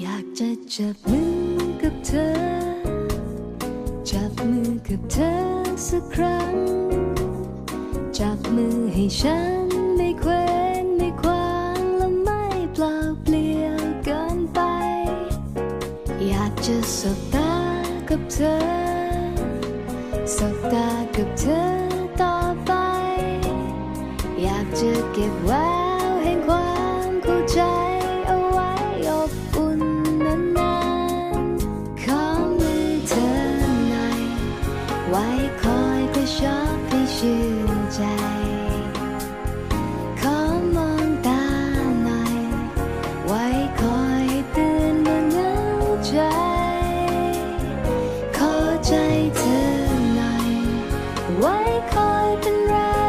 อยากจะจับมือกับเธอ จับมือกับเธอสักครั้ง จับมือให้ฉันไม่เคว้งไม่คว้างและไม่เปล่าเปลี่ยวเกินไป อยากจะสบตากับเธอ สบตากับเธอต่อไป อยากจะเก็บไว้ ไว้คอยกระชอบให้ชื่นใจ ขอมองตาหน่อย ไว้คอยเตือนเมื่อเหงาใจ ขอใจเธอหน่อย ไว้คอยเป็นแรง